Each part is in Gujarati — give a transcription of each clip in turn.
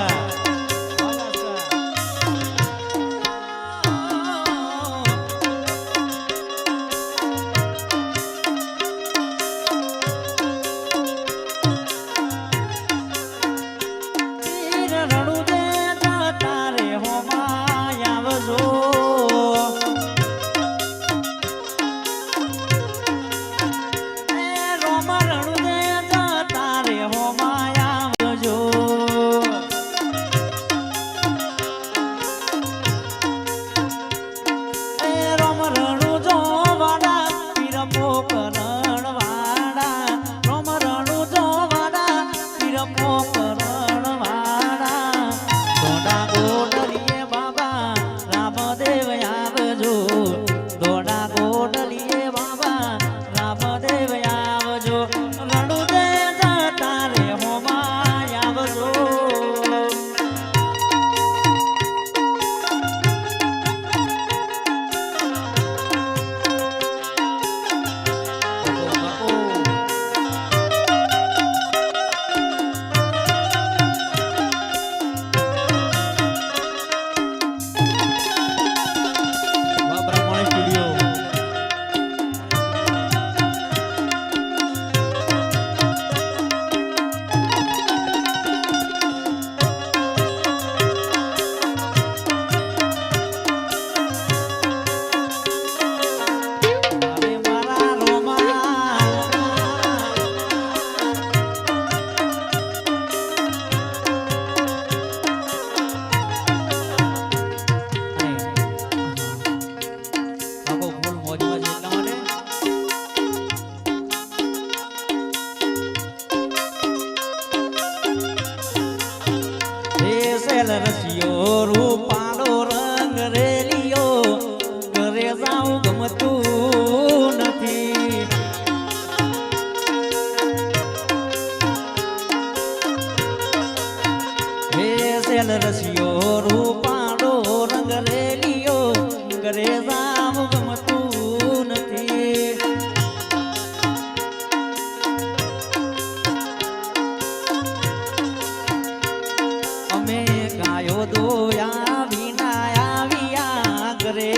না વિના આવ્યા કરે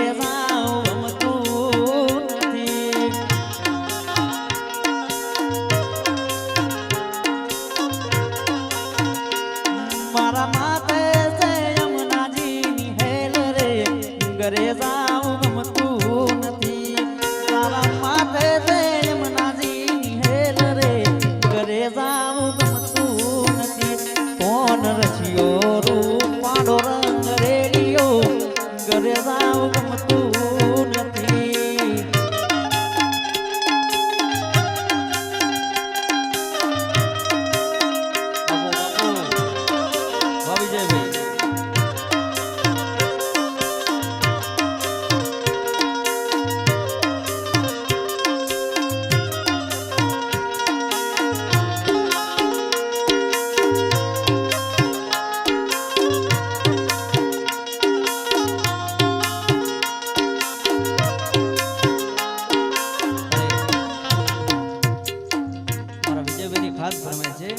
ખાસ ફરમાય છે.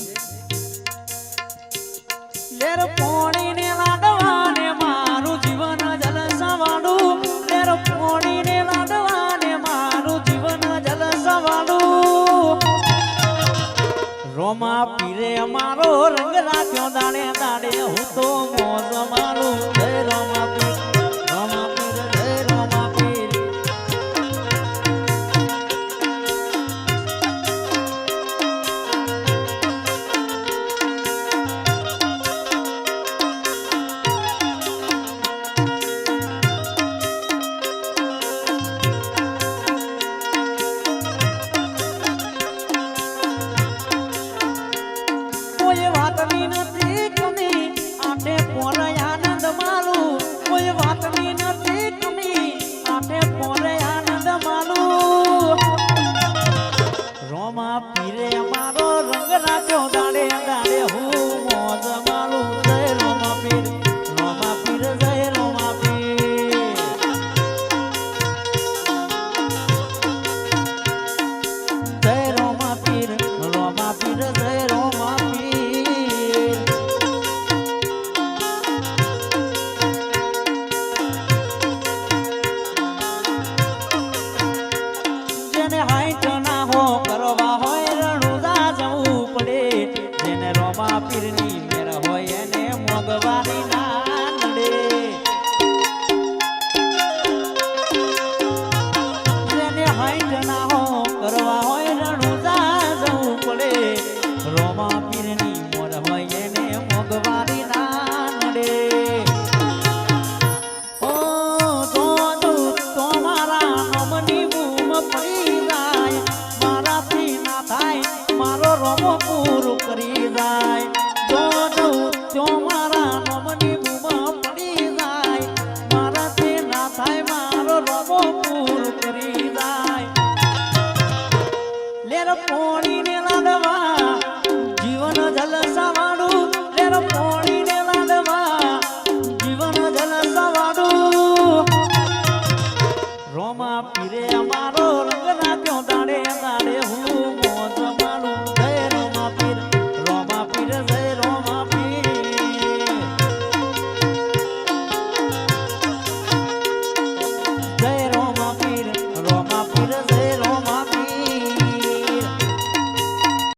લેર પોણી ને લાડવાને મારું જીવન રોમા પીરે અમારો રંગ રાખ્યો, દાડે દાડે હું તો મોજમાં પીરે